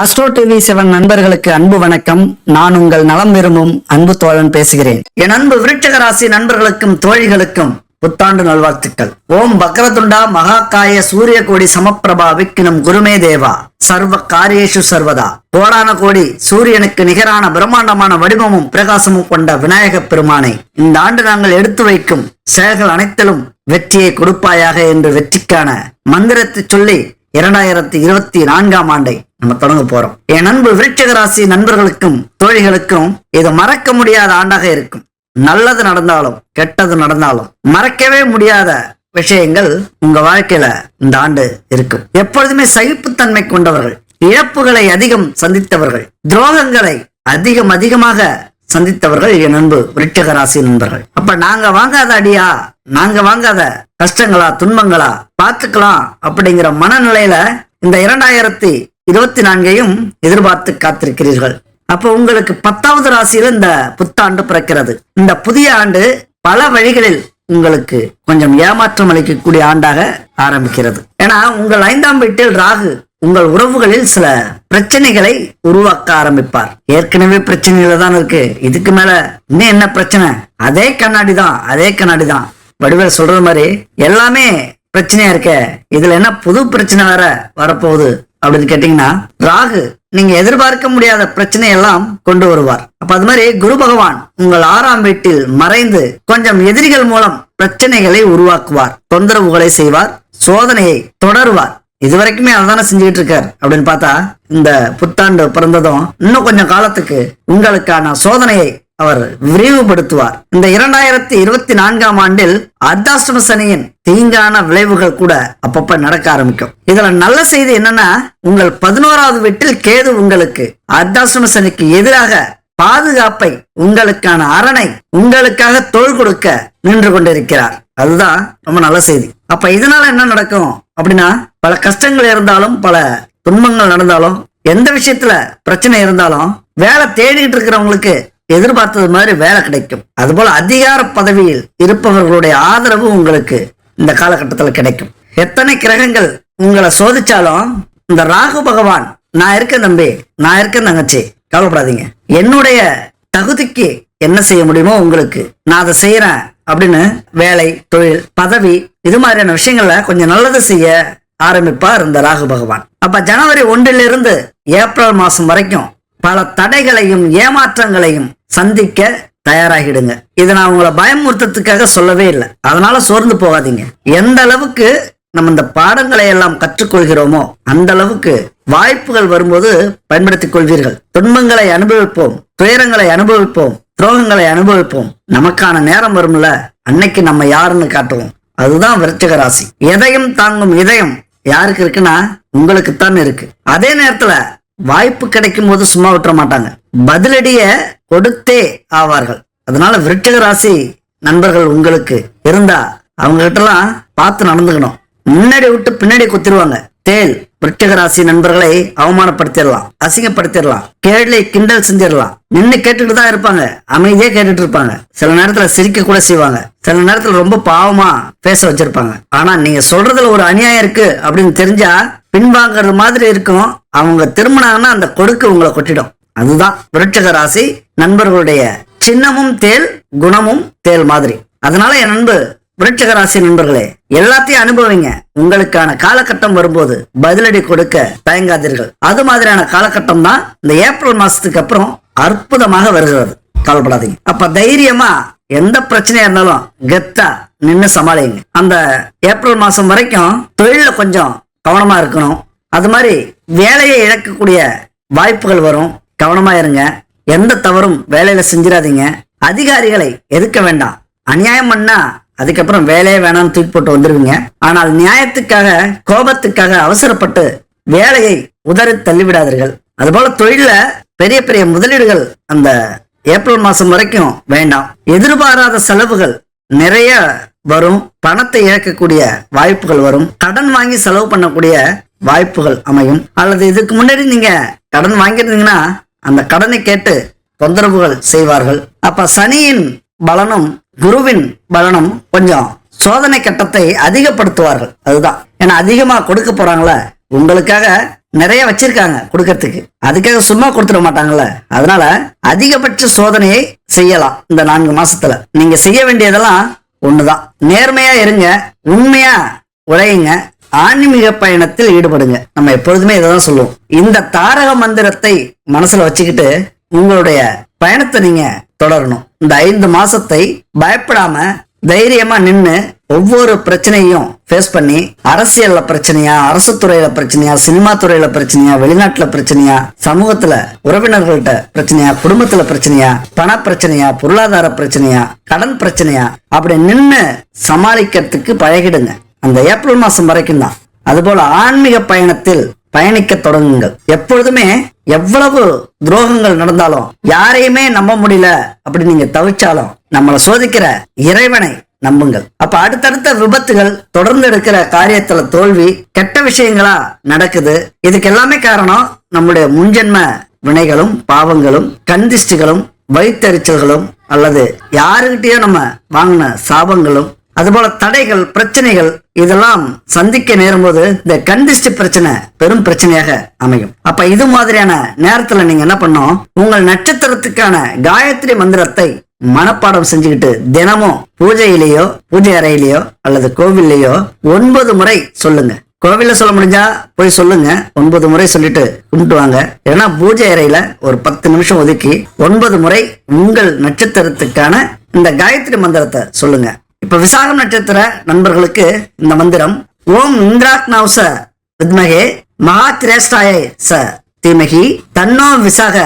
Astro TV seven நண்பர்களுக்கு அன்பு வணக்கம். நான் உங்கள் நலம் விரும்பும் அன்பு தோழன் பேசுகிறேன். என் அன்பு விருட்சக ராசி நண்பர்களுக்கும் தோழிகளுக்கும் புத்தாண்டு நல்வாழ்த்துக்கள். ஓம் பக்ரதுண்டா மகாகாய சூரிய கோடி சமப்பிரபா விக்கினம் குருமே தேவா. சர்வ காரியேஷு சர்வதா. கோடான கோடி சூரியனுக்கு நிகரான பிரம்மாண்டமான வடிவமும் பிரகாசமும் கொண்ட விநாயக பெருமானை இந்த ஆண்டு நாங்கள் எடுத்து வைக்கும் செயல்கள் அனைத்திலும் வெற்றியை கொடுப்பாயாக என்று வெற்றிக்கான மந்திரத்தை சொல்லி இரண்டாயிரத்தி இருபத்தி நான்காம் ஆண்டை நம்ம தொடங்க போறோம். என் அன்பு விருட்சக ராசி நண்பர்களுக்கும் தோழிகளுக்கும் இது மறக்க முடியாத ஆண்டாக இருக்கும். நல்லது நடந்தாலும் கெட்டது நடந்தாலும் மறக்கவே முடியாத விஷயங்கள் உங்க வாழ்க்கையில இந்த ஆண்டு இருக்கும் எப்பொழுதுமே சகிப்புத்தன்மை கொண்டவர்கள் இழப்புகளை அதிகம் சந்தித்தவர்கள் துரோகங்களை அதிகம் அதிகமாக சந்தித்தவர்கள் என் அன்பு விருட்சக ராசி நண்பர்கள். அப்ப நாங்க வாங்காத அடியா நாங்க வாங்காத கஷ்டங்களா துன்பங்களா பார்த்துக்கலாம் அப்படிங்கிற மனநிலையில இந்த இரண்டாயிரத்தி இருபத்தி நான்கையும் எதிர்பார்த்து காத்திருக்கிறீர்கள். அப்ப உங்களுக்கு பத்தாவது ராசியில இந்த புத்தாண்டு பிறக்கிறது. இந்த புதிய ஆண்டு பல வழிகளில் உங்களுக்கு கொஞ்சம் ஏமாற்றம் அளிக்கக்கூடிய ஆண்டாக ஆரம்பிக்கிறது. ஏன்னா உங்கள் ஐந்தாம் வீட்டில் ராகு உங்கள் உறவுகளில் சில பிரச்சனைகளை உருவாக்க ஆரம்பிப்பார். ஏற்கனவே பிரச்சனைகள் தான் இருக்கு. இதுக்கு மேல இன்னும் என்ன பிரச்சனை? அதே கண்ணாடி தான் அதே கண்ணாடி தான். வடிவேல் சொல்ற மாதிரி எல்லாமே பிரச்சனையா இருக்க. இதுல என்ன புது பிரச்சனை வேற வரப்போகுது? அப்படின்னு கேட்டீங்கன்னா ராகு நீங்க எதிர்பார்க்க முடியாத பிரச்சனையெல்லாம் கொண்டு வருவார். அப்ப அது மாதிரி குரு பகவான் உங்கள் ஆறாம் வீட்டில் மறைந்து கொஞ்சம் எதிரிகள் மூலம் பிரச்சனைகளை உருவாக்குவார் தொந்தரவுகளை செய்வார் சோதனையை தொடருவார். இதுவரைக்குமே அதுதானே செஞ்சுக்கிட்டு இருக்கார் அப்படின்னு பார்த்தா இந்த புத்தாண்டு பிறந்ததும் இன்னும் கொஞ்சம் காலத்துக்கு உங்களுக்கான சோதனையை அவர் விரிவுபடுத்துவார். இந்த இரண்டாயிரத்தி இருபத்தி நான்காம் ஆண்டில் அர்த்தாஷ்டம சனியின் தீங்கான விளைவுகள் கூட அப்பப்ப நடக்க ஆரம்பிக்கும். இதுல நல்ல செய்தி என்னன்னா உங்கள் பதினோராவது வீட்டில் கேது உங்களுக்கு அர்த்தாஷ்டம சனிக்கு எதிராக பாதுகாப்பை உங்களுக்கான அரணை உங்களுக்காக தோள் கொடுக்க நின்று கொண்டிருக்கிறார். அதுதான் ரொம்ப நல்ல செய்தி. அப்ப இதனால என்ன நடக்கும் அப்படின்னா பல கஷ்டங்கள் இருந்தாலும் பல துன்பங்கள் நடந்தாலும் எந்த விஷயத்துல பிரச்சனை இருந்தாலும் வேலை தேடிட்டு இருக்கிறவங்களுக்கு எதிர்பார்த்தது மாதிரி வேலை கிடைக்கும். அதுபோல அதிகார பதவியில் இருப்பவர்களுடைய ஆதரவு உங்களுக்கு இந்த காலகட்டத்துல கிடைக்கும். எத்தனை கிரகங்கள் உங்களை சோதிச்சாலும் இந்த ராகு பகவான் நான் இருக்கேன் தம்பி நான் இருக்கேன் தங்கச்சி கவலைப்படாதீங்க. என்னுடைய தகுதிக்கு என்ன செய்ய முடியுமோ உங்களுக்கு நான் அதை செய்யறேன் அப்படின்னு வேலை தொழில் பதவி இது மாதிரியான விஷயங்கள்ல கொஞ்சம் நல்லதை செய்ய ஆரம்பிப்பார் இந்த ராகு பகவான். அப்ப ஜனவரி ஒன்றிலிருந்து ஏப்ரல் மாசம் வரைக்கும் பல தடைகளையும் ஏமாற்றங்களையும் சந்திக்க தயாராகிடுங்க. இதை நான் உங்களை பயமுறுத்தத்துக்காக சொல்லவே இல்லை. அதனால சோர்ந்து போகாதீங்க. எந்த அளவுக்கு நம்ம இந்த பாடங்களை எல்லாம் கற்றுக்கொள்கிறோமோ அந்த அளவுக்கு வாய்ப்புகள் வரும்போது பயன்படுத்திக் கொள்வீர்கள். துன்பங்களை அனுபவிப்போம் துயரங்களை அனுபவிப்போம் துரோகங்களை அனுபவிப்போம். நமக்கான நேரம் வரும்ல அன்னைக்கு நம்ம யாருன்னு காட்டுவோம். அதுதான் விருச்சிக ராசி. எதையும் தாங்கும் இதயம் யாருக்கு இருக்குன்னா உங்களுக்குத்தான் இருக்கு. அதே நேரத்துல வாய்ப்பு கிடைக்கும் போது சும்மா விட்டுற மாட்டாங்க. பதிலடிய கொடுத்தே ஆவார்கள். அதனால விருட்சக ராசி நண்பர்கள் உங்களுக்கு இருந்தா அவங்க கிட்டலாம் பார்த்து நடந்துக்கணும். முன்னாடி விட்டு பின்னாடி குத்திடுவாங்க. தேல் விருட்சக ராசி நண்பர்களை அவமானப்படுத்திடலாம் அசிங்கப்படுத்திடலாம் கேள்வி கிண்டல் செஞ்சிடலாம். நின்று கேட்டுட்டு தான் இருப்பாங்க. அமைதியே கேட்டுட்டு இருப்பாங்க. சில நேரத்துல சிரிக்க கூட செய்வாங்க. சில நேரத்துல ரொம்ப பாவமா பேச வச்சிருப்பாங்க. ஆனா நீங்க சொல்றதுல ஒரு அநியாயம் இருக்கு அப்படின்னு தெரிஞ்சா பின்வாங்கிறது மாதிரி இருக்கும். அவங்க திரும்பினாங்கன்னா அந்த கொடுக்கு உங்களை கொட்டிடும். அதுதான் விருட்சக ராசி. நண்பர்களுடைய சின்னமும் தேல் குணமும் தேல் மாதிரி. அதனால என் நண்பு விருட்சக ராசி நண்பர்களே எல்லாத்தையும் அனுபவிங்க. உங்களுக்கான காலகட்டம் வரும்போது பதிலடி கொடுக்க தயங்காதீர்கள். அது மாதிரியான காலகட்டம் தான் இந்த ஏப்ரல் மாசத்துக்கு அப்புறம் அற்புதமாக வருகிறது. கவலைப்படாதீங்க. அப்ப தைரியமா எந்த பிரச்சனையா இருந்தாலும் கெத்தா நின்னு சமாளிங்க. அந்த ஏப்ரல் மாசம் வரைக்கும் தொழில கொஞ்சம் கவனமா இருக்கணும். அது மாதிரி வேலையை இழக்கக்கூடிய வாய்ப்புகள் வரும். கவனமா இருங்க. எந்த தவறும் வேலையில செஞ்சிடாதீங்க அதிகாரிகளை எதிர்க்க வேண்டாம். அநியாயம் பண்ணா அதுக்கப்புறம் வேலையே வேணாம்னு தூக்கி போட்டு வந்துருவீங்க. ஆனால் நியாயத்துக்காக கோபத்துக்காக அவசரப்பட்டு வேலையை உதறி தள்ளிவிடாதீர்கள். அதுபோல தொழில பெரிய பெரிய முதலீடுகள் அந்த ஏப்ரல் மாசம் வரைக்கும் வேண்டாம். எதிர்பாராத செலவுகள் நிறைய வரும் பணத்தை இழக்கக்கூடிய வாய்ப்புகள் வரும் கடன் வாங்கி செலவு பண்ணக்கூடிய வாய்ப்புகள் அமையும். அல்லது இதுக்கு முன்னாடி நீங்க கடன் வாங்கியிருந்தீங்கன்னா அந்த கடனை கேட்டு தொந்தரவுகள் செய்வார்கள். அப்ப சனியின் பலனும் குருவின் பலனும் கொஞ்சம் சோதனை கட்டத்தை அதிகப்படுத்துவார்கள். அதுதான். ஏன்னா அதிகமா கொடுக்க போறாங்களே உங்களுக்காக நிறைய வச்சிருக்காங்க கொடுக்கறதுக்கு. அதுக்காக சும்மா கொடுத்துட மாட்டாங்கல்ல. அதனால அதிகபட்ச சோதனையை செய்யலாம் இந்த நான்கு மாசத்துல. நீங்க செய்ய வேண்டியதெல்லாம் ஒண்ணுதான். நேர்மையா இருங்க உண்மையா உழையுங்க ஆன்மீக பயணத்தில் ஈடுபடுங்க. நம்ம எப்பொழுதுமே இதைதான் சொல்லுவோம். இந்த தாரக மந்திரத்தை மனசுல வச்சுக்கிட்டு உங்களுடைய பயணத்தை நீங்க தொடரணும். இந்த ஐந்து மாசத்தை பயப்படாம தைரியமா நின்று ஒவ்வொரு பிரச்சனையும் ஃபேஸ் பண்ணி அரசியல்ல பிரச்சனையா அரசு துறையில பிரச்சனையா சினிமா துறையில பிரச்சனையா வெளிநாட்டுல பிரச்சனையா சமூகத்துல உறவினர்கள்ட்ட பிரச்சனையா குடும்பத்துல பிரச்சனையா பண பிரச்சனையா பொருளாதார பிரச்சனையா கடன் பிரச்சனையா அப்படி நின்று சமாளிக்கிறதுக்கு பழகிடுங்க. அந்த ஏப்ரல் மாசம் வரைக்கும் தான் அதுபோல ஆன்மீக பயணத்தில் பயணிக்க தொடங்குங்கள். எப்பொழுதுமே எவ்வளவு துரோகங்கள் நடந்தாலும் யாரையுமே நம்ப முடியல அப்படி நீங்க தவிச்சாலும் நம்மளை சோதிக்கிற இறைவனை நம்புங்கள். அப்ப அடுத்தடுத்த விபத்துகள் தொடர்ந்து எடுக்கிற காரியத்துல தோல்வி கெட்ட விஷயங்களா நடக்குது. இதுக்கு எல்லாமே காரணம் நம்முடைய முன்ஜென்ம வினைகளும் பாவங்களும் கந்திஷ்டிகளும் வயிற்றெரிச்சல்களும் அல்லது யாருகிட்டயோ நம்ம வாங்கின சாபங்களும் அதுபோல தடைகள் பிரச்சனைகள் இதெல்லாம் சந்திக்க நேரும்போது இந்த கண்டிஸ்ட் பிரச்சனை பெரும் பிரச்சனையாக அமையும். அப்ப இது மாதிரியான நேரத்துல நீங்க என்ன பண்ணும் உங்கள் நட்சத்திரத்துக்கான காயத்ரி மந்திரத்தை மனப்பாடம் செஞ்சுக்கிட்டு தினமும் பூஜையிலேயோ பூஜை அறையிலேயோ அல்லது கோவில்லையோ ஒன்பது முறை சொல்லுங்க. கோவில சொல்ல முடிஞ்சா போய் சொல்லுங்க. ஒன்பது முறை சொல்லிட்டு கும்பிட்டு வாங்க. ஏன்னா பூஜை அறையில ஒரு பத்து நிமிஷம் ஒதுக்கி ஒன்பது முறை உங்கள் நட்சத்திரத்துக்கான இந்த காயத்ரி மந்திரத்தை சொல்லுங்க. இப்ப விசாகம் நட்சத்திர நண்பர்களுக்கு இந்த மந்திரம் ஓம் இந்திராக்னௌச வித்மகே மகா திரேஷ்டாய ச தீமகி தன்னோ விசாக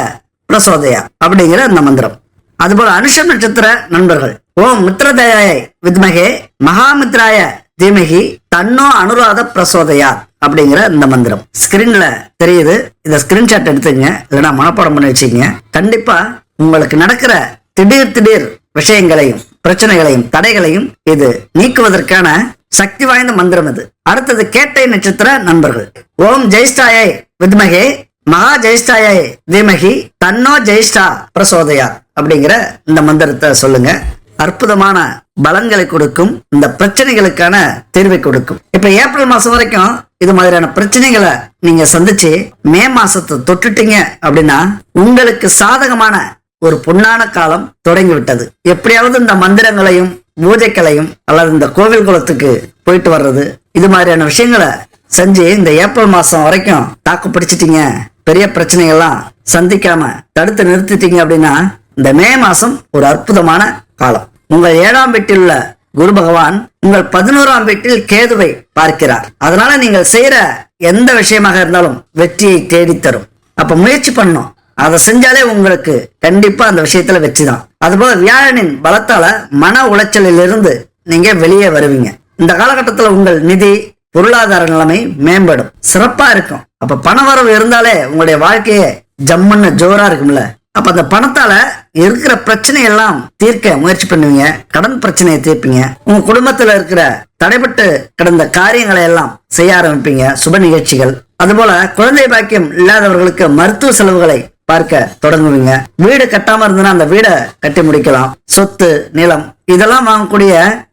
பிரசோதயா அப்படிங்கிற அந்த மந்திரம். அதுபோல அனுஷம் நட்சத்திர நண்பர்கள் ஓம் மித்ரதயாய வித்மகே மகாமித்ராய தீமகி தன்னோ அனுராத பிரசோதயா அப்படிங்கிற இந்த மந்திரம். ஸ்கிரீன்ல தெரியுது. இத ஸ்கிரீன்ஷாட் எடுத்துங்க இல்லைன்னா மனப்பாடம் பண்ணி வச்சுக்கங்க. கண்டிப்பா உங்களுக்கு நடக்கிற திடீர் திடீர் விஷயங்களையும் பிரச்சனைகளையும் தடைகளையும் இது நீக்குவதற்கான சக்தி வாய்ந்த மந்திரம் இது. அடுத்தது கேட்டை நட்சத்திர நண்பர்கள். ஓம் ஜெயிஷ்டாயை வித்மகே மகா ஜெயிஷ்டாயை தீமகி தன்னோ ஜெயிஷ்டா பிரசோதயா அப்படிங்கிற இந்த மந்திரத்தை சொல்லுங்க. அற்புதமான பலன்களை கொடுக்கும் இந்த பிரச்சனைகளுக்கான தீர்வை கொடுக்கும். இப்ப ஏப்ரல் மாசம் வரைக்கும் இது மாதிரியான பிரச்சனைகளை நீங்க சந்திச்சு மே மாசத்தை தொட்டுட்டீங்க அப்படின்னா உங்களுக்கு சாதகமான ஒரு பொன்னான காலம் தொடங்கி விட்டது எப்படியாவது இந்த மந்திரங்களையும் பூஜைகளையும் அல்லது இந்த கோவில் குளத்துக்கு போயிட்டு வர்றது. இது மாதிரியான விஷயங்களை செஞ்சு இந்த ஏப்ரல் மாசம் வரைக்கும் தாக்கு பிடிச்சிட்டீங்க. பெரிய பிரச்சனைகள்லாம் சந்திக்காம தடுத்து நிறுத்திட்டீங்க அப்படின்னா இந்த மே மாசம் ஒரு அற்புதமான காலம். உங்கள் ஏழாம் வீட்டில் உள்ள குரு பகவான் உங்கள் பதினோராம் வீட்டில் கேதுவை பார்க்கிறார். அதனால நீங்கள் செய்யற எந்த விஷயமாக இருந்தாலும் வெற்றியை தேடித் தரும் அப்ப முயற்சி பண்ணணும். அதை செஞ்சாலே உங்களுக்கு கண்டிப்பா அந்த விஷயத்துல வச்சுதான் அதுபோல வியாழனின் பலத்தால மன உளைச்சலில் இருந்து நீங்க வெளியே வருவீங்க. இந்த காலகட்டத்துல உங்கள் நிதி பொருளாதார நிலைமை மேம்படும். சிறப்பா இருக்கும். அப்ப பண வரவு இருந்தாலே உங்களுடைய வாழ்க்கையே ஜம்முன்னு ஜோரா இருக்கும்ல. அப்ப அந்த பணத்தால இருக்கிற பிரச்சனை எல்லாம் தீர்க்க முயற்சி பண்ணுவீங்க. கடன் பிரச்சனையை தீர்ப்பீங்க. உங்க குடும்பத்துல இருக்கிற தடைபட்டு கிடந்த காரியங்களை எல்லாம் செய்ய ஆரம்பிப்பீங்க. சுப நிகழ்ச்சிகள். அதுபோல குழந்தை பாக்கியம் இல்லாதவர்களுக்கு மருத்துவ செலவுகளை பார்க்க தொடங்குவீங்க. வீடு கட்டாம இருந்ததுன்னா அந்த வீடை கட்டி முடிக்கலாம். சொத்து நிலம் இதெல்லாம் வாங்கக்கூடிய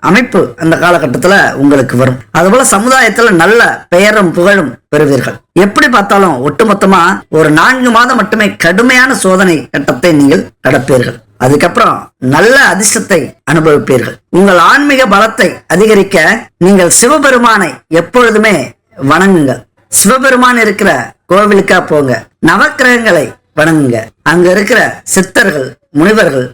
அமைப்பு அந்த காலகட்டத்துல உங்களுக்கு வரும். அதுபோல சமுதாயத்துல நல்ல பெயரும் புகழும் பெறுவீர்கள். எப்படி பார்த்தாலும் ஒட்டுமொத்தமா ஒரு நான்கு மாதம் மட்டுமே கடுமையான சோதனை கட்டத்தை நீங்கள் கடப்பீர்கள் அதுக்கப்புறம் நல்ல அதிர்ஷ்டத்தை அனுபவிப்பீர்கள். உங்கள் ஆன்மீக பலத்தை அதிகரிக்க நீங்கள் சிவபெருமானை எப்பொழுதுமே வணங்குங்கள். சிவபெருமான் இருக்கிற கோவிலுக்கா போங்க. நவக்கிரகங்களை வணங்குங்க. அங்க இருக்கிற சித்தர்கள் முனிவர்கள்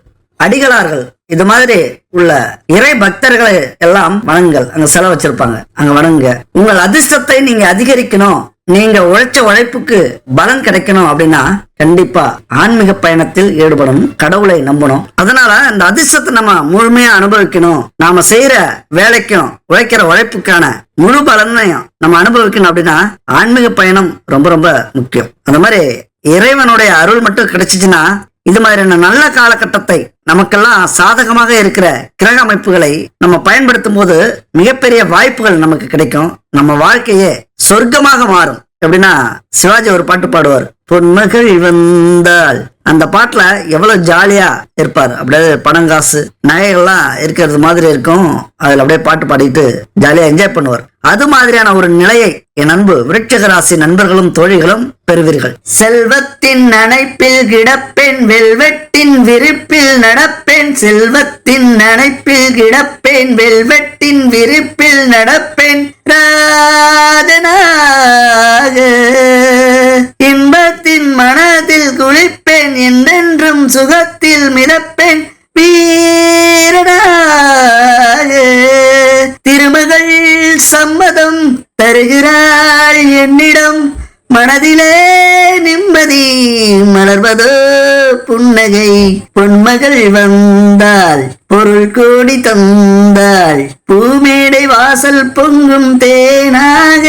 அடிகளார்கள் இது மாதிரி உள்ள இறை பக்தர்களை எல்லாம் வணங்குங்கள். அங்க செலவு வச்சிருப்பாங்க. அங்க வணங்குங்க. உங்கள் அதிர்ஷ்டத்தை நீங்க அதிகரிக்கணும். நீங்க உழைச்ச உழைப்புக்கு பலன் கிடைக்கணும் அப்படின்னா கண்டிப்பா ஆன்மீக பயணத்தில் ஈடுபடணும் கடவுளை நம்பணும். அதனால அந்த அதிர்ஷ்டத்தை நம்ம முழுமையா அனுபவிக்கணும். நாம செய்யற வேலைக்கும் உழைக்கிற உழைப்புக்கான முழு பலனையும் நம்ம அனுபவிக்கணும் அப்படின்னா ஆன்மீக பயணம் ரொம்ப ரொம்ப முக்கியம். அந்த மாதிரி இறைவனுடைய அருள் மட்டும் கிடைச்சிச்சுன்னா இது மாதிரியான நல்ல காலகட்டத்தை நமக்கெல்லாம் சாதகமாக இருக்கிற கிரக அமைப்புகளை நம்ம பயன்படுத்தும் போது மிகப்பெரிய வாய்ப்புகள் நமக்கு கிடைக்கும். நம்ம வாழ்க்கையே சொர்க்கமாக மாறும். எப்படின்னா சிவாஜி ஒரு பாட்டு பாடுவார் பொன்மகள் வந்தால் அந்த பாட்டுல எவ்வளவு ஜாலியா இருப்பார். அப்படியே பணம் காசு நகைகள்லாம் இருக்கிறது மாதிரி இருக்கும். அதுல அப்படியே பாட்டு பாடிட்டு ஜாலியா என்ஜாய் பண்ணுவார். அது மாதிரியான ஒரு நிலையை என் அன்பு விருட்சக ராசி நண்பர்களும் தோழிகளும் பெறுவீர்கள். செல்வத்தின் நனைப்பில் கிடப்பெண் வெல்வெட்டின் விரிப்பில் நடப்பெண் செல்வத்தின் நனைப்பில் கிடப்பேன் வெல்வெட்டின் விரிப்பில் நடப்பேன். ராஜனாக இன்பத்தின் மனதில் குளிப்பேன். என்றென்றும் சுகத்தில் மிதப்பேன். வீரனாயே திருமகள் சம்மதம் தருகிறாள் என்னிடம். மனதிலே நிம்மதி மலர்வதோ புன்னகை. பொன்மகள் வந்தாள் பொருள் கோடி தந்தாள். பூமேடை வாசல் பொங்கும் தேனாக.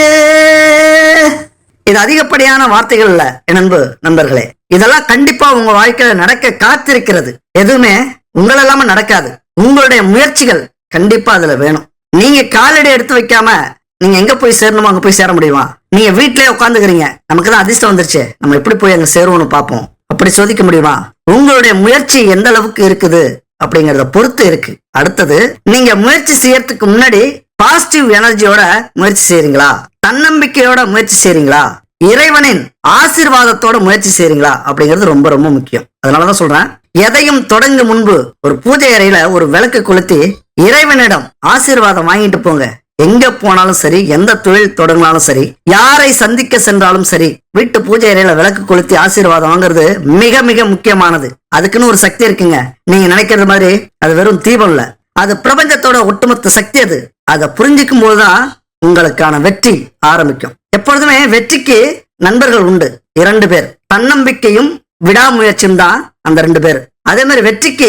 இது அதிகப்படியான வார்த்தைகள் இல்ல நண்பு நண்பர்களே. இதெல்லாம் கண்டிப்பா உங்க வாழ்க்கையில நடக்க காத்திருக்கிறது. எதுவுமே உங்கள் இல்லாம நடக்காது. உங்களுடைய முயற்சிகள் கண்டிப்பா அதுல வேணும். நீங்க காலடி எடுத்து வைக்காம நீங்க எங்க போய் சேரணுமோ அங்க போய் சேர முடியுமா? நீங்க வீட்லயே உட்காந்துக்கிறீங்க நமக்கு தான் அதிர்ஷ்டம் வந்துருச்சு. நம்ம எப்படி போய் அங்க சேருவோம்னு பார்ப்போம். அப்படி சோதிக்க முடியுமா? உங்களுடைய முயற்சி எந்த அளவுக்கு இருக்குது அப்படிங்கறத பொறுத்து இருக்கு. அடுத்தது நீங்க முயற்சி செய்யறதுக்கு முன்னாடி பாசிட்டிவ் எனர்ஜியோட முயற்சி செய்றீங்களா? தன்னம்பிக்கையோட முயற்சி செய்றீங்களா? இறைவனின் ஆசிர்வாதத்தோட முயற்சி செய்றீங்களா? அப்படிங்கிறது ரொம்ப ரொம்ப முக்கியம். அதனாலதான் சொல்றேன். எதையும் தொடங்க முன்பு ஒரு பூஜை அறையில ஒரு விளக்கு கொளுத்தி இறைவனிடம் ஆசீர்வாதம் வாங்கிட்டு போங்க. எங்க போனாலும் சரி எந்த தொழில் தொடங்கினாலும் சரி யாரை சந்திக்க சென்றாலும் சரி வீட்டு பூஜை அறையில விளக்கு கொளுத்தி ஆசீர்வாதம் வாங்குறது மிக மிக முக்கியமானது. அதுக்குன்னு ஒரு சக்தி இருக்குங்க. நீங்க நினைக்கிறது மாதிரி அது வெறும் தீபம் இல்ல. அது பிரபஞ்சத்தோட ஒட்டுமொத்த சக்தி அது. அதை புரிஞ்சிக்கும் போதுதான் உங்களுக்கான வெற்றி ஆரம்பிக்கும். எப்பொழுதுமே வெற்றிக்கு நண்பர்கள் உண்டு. இரண்டு பேர். தன்னம்பிக்கையும் விடாமுயற்சியும் தான் அந்த ரெண்டு பேர். அதே மாதிரி வெற்றிக்கு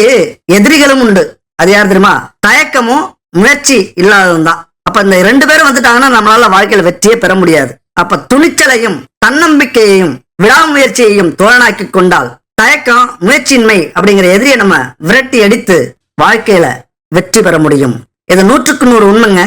எதிரிகளும் உண்டு. அது யார் தெரியுமா? தயக்கமும் முயற்சி இல்லாததும் தான். அப்ப இந்த ரெண்டு பேரும் வந்துட்டாங்கன்னா நம்மளால வாழ்க்கையில வெற்றியே பெற முடியாது. அப்ப துணிச்சலையும் தன்னம்பிக்கையையும் விடாமுயற்சியையும் தோழனாக்கி கொண்டால் தயக்கம் முயற்சியின்மை அப்படிங்கிற எதிரியை நம்ம விரட்டி அடித்து வாழ்க்கையில வெற்றி பெற முடியும். இது நூற்றுக்கு நூறு உண்மைங்க.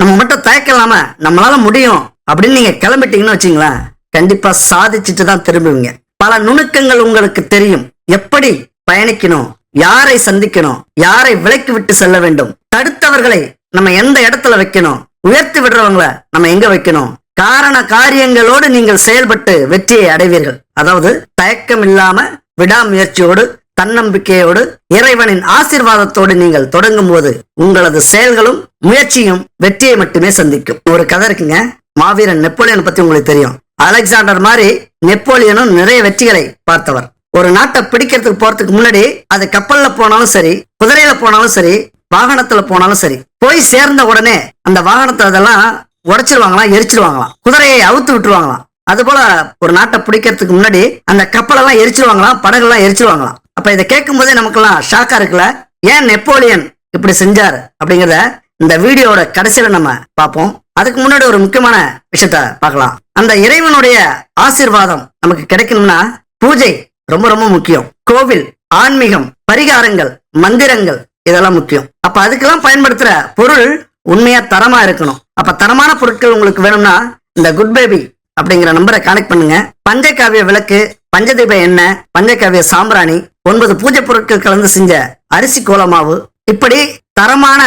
நம்ம மட்டும் தயக்கலாம இல்லாம நம்மளால முடியும் அப்படின்னு நீங்க கிளம்பிட்டீங்கன்னு வச்சுங்களேன் கண்டிப்பா சாதிச்சுட்டு தான் திரும்புவீங்க. பல நுணுக்கங்கள் உங்களுக்கு தெரியும். எப்படி பயணிக்கணும் யாரை சந்திக்கணும் யாரை விலக்கி விட்டு செல்ல வேண்டும் தடுத்தவர்களை நம்ம எந்த இடத்துல வைக்கணும் உயர்த்தி விடுறவங்கள நம்ம எங்க வைக்கணும் காரண காரியங்களோடு நீங்கள் செயல்பட்டு வெற்றியை அடைவீர்கள். அதாவது தயக்கம் இல்லாம விடாமுயற்சியோடு தன்னம்பிக்கையோடு இறைவனின் ஆசீர்வாதத்தோடு நீங்கள் தொடங்கும் போது உங்களது செயல்களும் முயற்சியும் வெற்றியை மட்டுமே சந்திக்கும். ஒரு கதை இருக்குங்க. மாவீரன் நெப்போலியன் பத்தி உங்களுக்கு தெரியும். அலெக்சாண்டர் மாதிரி நெப்போலியனும் நிறைய வெற்றிகளை பார்த்தவர். ஒரு நாட்டை பிடிக்கிறதுக்கு போறதுக்கு முன்னாடி அது கப்பல்ல போனாலும் சரி குதிரையில போனாலும் சரி வாகனத்துல போனாலும் சரி போய் சேர்ந்த உடனே அந்த வாகனத்தை அதெல்லாம் உடைச்சிருவாங்களாம் எரிச்சிருவாங்களாம் குதிரையை அவுத்து விட்டுருவாங்களாம். அது போல ஒரு நாட்டை பிடிக்கிறதுக்கு முன்னாடி அந்த கப்பலெல்லாம் எரிச்சிருவாங்களாம் படகுலாம் எரிச்சிருவாங்களாம். அப்ப இதை கேட்கும் போதே நமக்கெல்லாம் ஷாக்கா இருக்குல்ல? ஏன் நெப்போலியன் இப்படி செஞ்சார்? அப்படிங்கிறத இந்த வீடியோட கடைசியில நம்ம பார்ப்போம். அதுக்கு முன்னாடி ஒரு முக்கியமான விஷயத்த பார்க்கலாம். அந்த இறைவனுடைய ஆசீர்வாதம் நமக்கு கிடைக்கணும்னா பூஜை ரொம்ப ரொம்ப முக்கியம். கோவில் ஆன்மீகம் பரிகாரங்கள் மந்திரங்கள் இதெல்லாம் முக்கியம். அப்ப அதுக்கெல்லாம் பயன்படுத்துற பொருள் உண்மையா தரமா இருக்கணும். அப்ப தரமான பொருட்கள் உங்களுக்கு வேணும்னா இந்த குட் பேபி அப்படிங்கிற நம்பரை கனெக்ட் பண்ணுங்க. பஞ்சகாவிய விளக்கு பஞ்சதீப எண்ணெய் பஞ்சகாவிய சாம்பிராணி ஒன்பது பூஜை பொருட்கள் கலந்து செஞ்ச அரிசி கோலமாவு இப்படி தரமான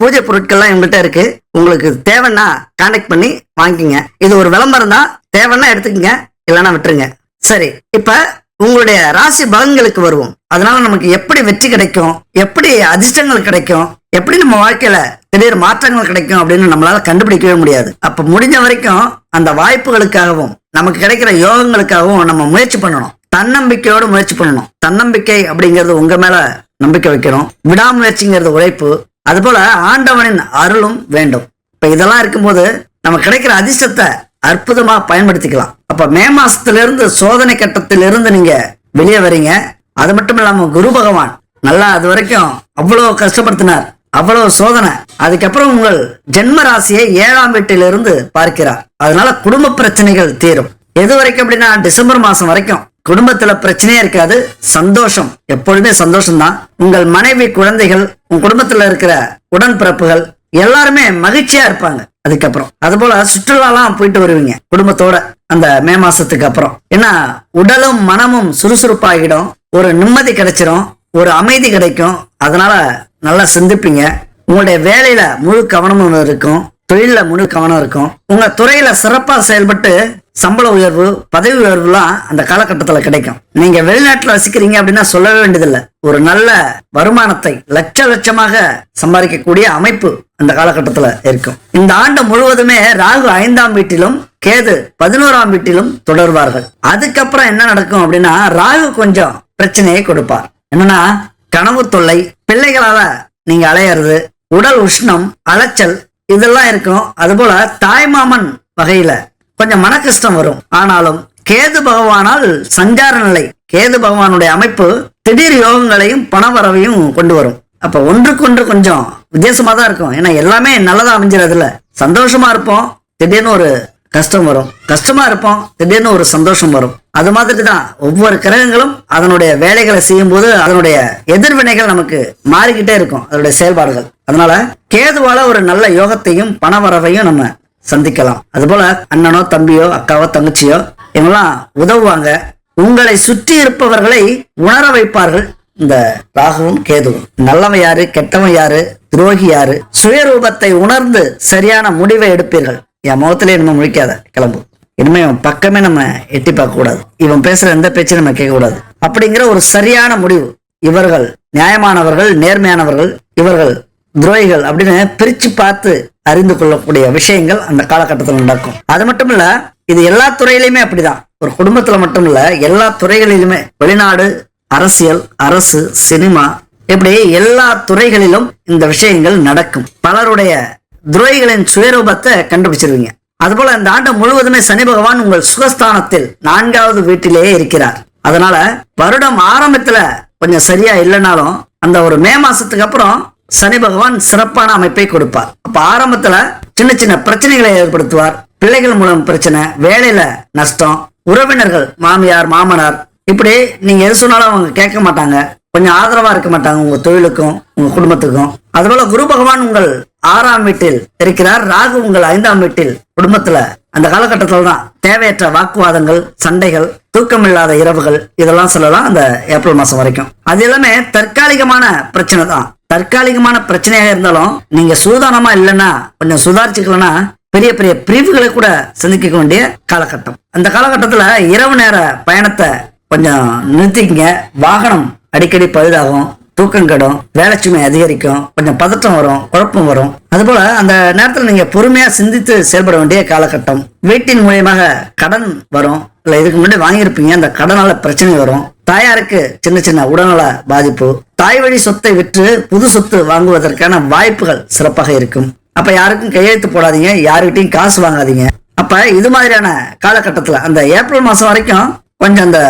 பூஜை பொருட்கள்லாம் எங்கள்கிட்ட இருக்கு. உங்களுக்கு தேவைன்னா கான்டாக்ட் பண்ணி வாங்கிக்கங்க. இது ஒரு விளம்பரம் தான். தேவைன்னா எடுத்துக்கங்க. இல்லைன்னா விட்டுருங்க. சரி இப்ப உங்களுடைய ராசி பலன்களுக்கு வருவோம். அதனால நமக்கு எப்படி வெற்றி கிடைக்கும்? எப்படி அதிர்ஷ்டங்கள் கிடைக்கும்? எப்படி நம்ம வாழ்க்கையில திடீர் மாற்றங்கள் கிடைக்கும் அப்படின்னு நம்மளால கண்டுபிடிக்கவே முடியாது. அப்ப முடிஞ்ச வரைக்கும் அந்த வாய்ப்புகளுக்காகவும் நமக்கு கிடைக்கிற யோகங்களுக்காகவும் நம்ம முயற்சி பண்ணணும். தன்னம்பிக்கையோட முயற்சி பண்ணணும். தன்னம்பிக்கை அப்படிங்கிறது உங்க மேல நம்பிக்கை வைக்கணும். விடாமுயற்சிங்கிறது உழைப்பு. அதுபோல ஆண்டவனின் அருளும் வேண்டும். இப்ப இதெல்லாம் இருக்கும்போது நம்ம கிடைக்கிற அதிர்ஷ்டத்தை அற்புதமா பயன்படுத்திக்கலாம். அப்ப மே மாசத்துல இருந்து சோதனை கட்டத்திலிருந்து நீங்க வெளியே வரீங்க. அது மட்டும் இல்லாம குரு பகவான் நல்லா அது வரைக்கும் அவ்வளவு கஷ்டப்படுத்தினார். அவ்வளவு சோதனை. அதுக்கப்புறம் உங்கள் ஜென்ம ராசியை ஏழாம் வீட்டிலிருந்து பார்க்கிறார். அதனால குடும்ப பிரச்சனைகள் தீரும். எது வரைக்கும் அப்படின்னா டிசம்பர் மாசம் வரைக்கும் குடும்பத்துல பிரச்சனையே இருக்காது சந்தோஷம் எப்பொழுதுமே சந்தோஷம்தான். உங்கள் மனைவி குழந்தைகள் உங்க குடும்பத்துல இருக்கிற உடன்பிறப்புகள் எல்லாருமே மகிழ்ச்சியா இருப்பாங்க. அதுக்கப்புறம் அது போல சுற்றுலாலாம் போயிட்டு வருவீங்க குடும்பத்தோட அந்த மே மாசத்துக்கு அப்புறம். ஏன்னா உடலும் மனமும் சுறுசுறுப்பாகிடும் ஒரு நிம்மதி கிடைச்சிரும் ஒரு அமைதி கிடைக்கும். அதனால நல்லா சிந்திப்பீங்க. உங்களுடைய வேலையில முழு கவனமும் இருக்கும் தொழில முழு கவனம் இருக்கும். உங்க துறையில சிறப்பா செயல்பட்டு சம்பள உயர்வு பதவி உயர்வுலாம் அந்த காலகட்டத்தில் கிடைக்கும். நீங்க வெளிநாட்டில் வசிக்கிறீங்க அப்படின்னா சொல்லவே வேண்டியதில்லை. ஒரு நல்ல வருமானத்தை லட்ச லட்சமாக சம்பாதிக்கக்கூடிய அமைப்பு அந்த காலகட்டத்தில் இருக்கும். இந்த ஆண்டு முழுவதுமே ராகு ஐந்தாம் வீட்டிலும் கேது பதினோராம் வீட்டிலும் தொடர்வார்கள். அதுக்கப்புறம் என்ன நடக்கும் அப்படின்னா ராகு கொஞ்சம் பிரச்சனையை கொடுப்பார். என்னன்னா கனவு தொல்லை பிள்ளைகளால நீங்க அலையிறது உடல் உஷ்ணம் அலைச்சல் இதெல்லாம் இருக்கும். அதுபோல தாய்மாமன் வகையில கொஞ்சம் மன கஷ்டம் வரும். ஆனாலும் கேது பகவானால் சஞ்சார நிலை கேது பகவானுடைய அமைப்பு திடீர் யோகங்களையும் பணவரவையும் கொண்டு வரும். அப்ப ஒன்றுக்கொன்று கொஞ்சம் வித்தியாசமா தான் இருக்கும். ஏன்னா எல்லாமே நல்லதா அமைஞ்சிடறதுல சந்தோஷமா இருப்போம் திடீர்னு ஒரு கஷ்டம் வரும். கஷ்டமா இருப்போம் திடீர்னு ஒரு சந்தோஷம் வரும். அது மாதிரி தான் ஒவ்வொரு கிரகங்களும் அதனுடைய வேலைகளை செய்யும் போது அதனுடைய எதிர்வினைகள் நமக்கு மாறிக்கிட்டே இருக்கும் அதனுடைய செயல்பாடுகள். அதனால கேதுவால ஒரு நல்ல யோகத்தையும் பணவரவையும் நம்ம சந்திக்கலாம். அதுபோல அண்ணனோ தம்பியோ அக்காவோ தங்கச்சியோ இவங்கெல்லாம் உதவுவாங்க. உங்களை சுற்றி இருப்பவர்களை உணர வைப்பார்கள். இந்த ராகுவும் கேதுவும். நல்லவன் யாரு கெட்டவன் யாரு துரோகி யாரு சுயரூபத்தை உணர்ந்து சரியான முடிவை எடுப்பீர்கள். என் முகத்திலே நம்ம முழிக்காத கிளம்பு. இனிமே இவன் பக்கமே நம்ம எட்டி பார்க்க கூடாது இவன் பேசுற எந்த பேச்சையும் நம்ம கேட்க கூடாது அப்படிங்கிற ஒரு சரியான முடிவு. இவர்கள் நியாயமானவர்கள் நேர்மையானவர்கள். இவர்கள் துரோகிகள் அப்படின்னு பிரிச்சு பார்த்து அறிந்து கொள்ளக்கூடிய விஷயங்கள் அந்த காலகட்டத்தில் நடக்கும். அது மட்டும் இல்ல இது எல்லா துறையிலுமே அப்படிதான். ஒரு குடும்பத்துல மட்டும் இல்ல எல்லா துறைகளிலுமே வெளிநாடு அரசியல் அரசு சினிமா இப்படி எல்லா துறைகளிலும் இந்த விஷயங்கள் நடக்கும். பலருடைய துரோகிகளின் சுயரூபத்தை கண்டுபிடிச்சிருவீங்க. அதுபோல இந்த ஆண்டு முழுவதுமே சனி பகவான் உங்கள் சுகஸ்தானத்தில் நான்காவது வீட்டிலேயே இருக்கிறார். அதனால வருடம் ஆரம்பத்துல கொஞ்சம் சரியா இல்லைனாலும் அந்த ஒரு மே மாசத்துக்கு அப்புறம் சனி பகவான் சிறப்பான அமைப்பை கொடுப்பார். அப்ப ஆரம்பத்துல சின்ன சின்ன பிரச்சனைகளை ஏற்படுத்துவார். பிள்ளைகள் மூலம் பிரச்சனை வேலையில நஷ்டம் உறவினர்கள் மாமியார் மாமனார் இப்படி நீங்க எது சொன்னாலும் அவங்க கேட்க மாட்டாங்க. கொஞ்சம் ஆதரவா இருக்க மாட்டாங்க உங்க தொழிலுக்கும் உங்க குடும்பத்துக்கும். அதுபோல குரு பகவான் உங்கள் ஆறாம் வீட்டில் இருக்கிறார். ராகு உங்கள் ஐந்தாம் வீட்டில் குடும்பத்துல. அந்த காலகட்டத்தில் தான் தேவையற்ற வாக்குவாதங்கள் சண்டைகள் தூக்கமில்லாத இரவுகள் இதெல்லாம் சொல்லலாம் அந்த ஏப்ரல் மாசம் வரைக்கும். அது எல்லாமே தற்காலிகமான பிரச்சனை தான். தற்காலிகமான பிரச்சனையாக இருந்தாலும் நீங்க சூதானமா இல்லைன்னா கொஞ்சம் சுதாரிச்சுக்கலன்னா பெரிய பெரிய பிரிவுகளை கூட சந்திக்க வேண்டிய காலகட்டம். அந்த காலகட்டத்துல இரவு நேர பயணத்தை கொஞ்சம் நிறுத்திக்கங்க. வாகனம் அடிக்கடி பழுதாகும். தூக்கம் கெடும் வேலைச்சுமை அதிகரிக்கும் கொஞ்சம் பதட்டம் வரும் குழப்பம் வரும். அதுபோல அந்த நேரத்தில் நீங்க பொறுமையா சிந்தித்து செயல்பட வேண்டிய காலகட்டம். வீட்டின் மூலியமாக கடன் வரும். இல்ல இதுக்கு முன்னாடி வாங்கியிருப்பீங்க அந்த கடனால பிரச்சனை வரும். தாயாருக்கு சின்ன சின்ன உடல்நல பாதிப்பு. தாய் வழி சொத்தை விற்று புது சொத்து வாங்குவதற்கான வாய்ப்புகள் சிறப்பாக இருக்கும். அப்ப யாருக்கும் கையெழுத்து போடாதீங்க யாருக்கிட்டையும் காசு வாங்காதீங்க. அப்ப இது மாதிரியான காலகட்டத்துல அந்த ஏப்ரல் மாசம் வரைக்கும் கொஞ்சம் அந்த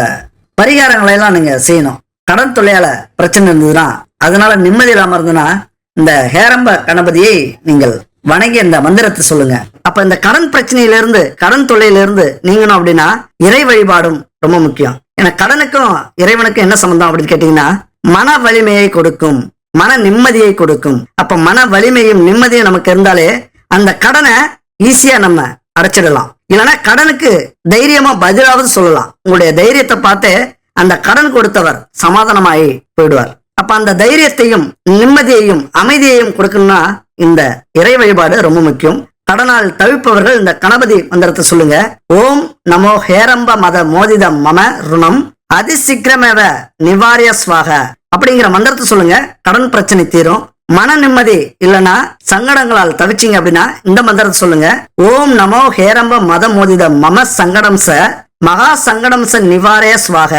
பரிகாரங்களை எல்லாம் நீங்க செய்யணும். கடன் தொல்லையால பிரச்சனை இருந்ததுன்னா அதனால நிம்மதி இல்லாம இருந்ததுன்னா இந்த ஹேரம்ப கணபதியை நீங்கள் வணங்கி இந்த மந்திரத்தை சொல்லுங்க. அப்ப இந்த கடன் பிரச்சனையிலிருந்து கடன் தொல்லையிலிருந்து நீங்கணும் அப்படின்னா இறை வழிபாடும் ரொம்ப முக்கியம். ஏன்னா கடனுக்கும் இறைவனுக்கும் என்ன சம்பந்தம் அப்படின்னு கேட்டீங்கன்னா மன வலிமையை கொடுக்கும் மன நிம்மதியை கொடுக்கும். அப்ப மன வலிமையும் நிம்மதியும் நமக்கு இருந்தாலே அந்த கடனை ஈஸியா நம்ம அடைச்சிடலாம். இல்லைன்னா கடனுக்கு தைரியமா பதிலாவது சொல்லலாம். உங்களுடைய தைரியத்தை பார்த்து அந்த கடன் கொடுத்தவர் சமாதானமாயி போயிடுவார். அப்ப அந்த தைரியத்தையும் நிம்மதியையும் அமைதியையும் கொடுக்கணும்னா இந்த இறை வழிபாடு ரொம்ப முக்கியம். கடனால் தவிப்பவர்கள் இந்த கணபதி மந்திரத்தை சொல்லுங்க. ஓம் நமோ ஹேரம்ப மத மோதித மம ருணம் அதிசீக்கிரமேவ நிவாரிய ஸ்வாக அப்படிங்கிற மந்திரத்தை சொல்லுங்க. கடன் பிரச்சனை தீரும். மன நிம்மதி இல்லைன்னா சங்கடங்களால் தவிச்சீங்க அப்படின்னா இந்த மந்திரத்தை சொல்லுங்க. ஓம் நமோ ஹேரம்ப மத மோதித மம சங்கடம் ச மகா சங்கடம் ச நிவாரய சுவாக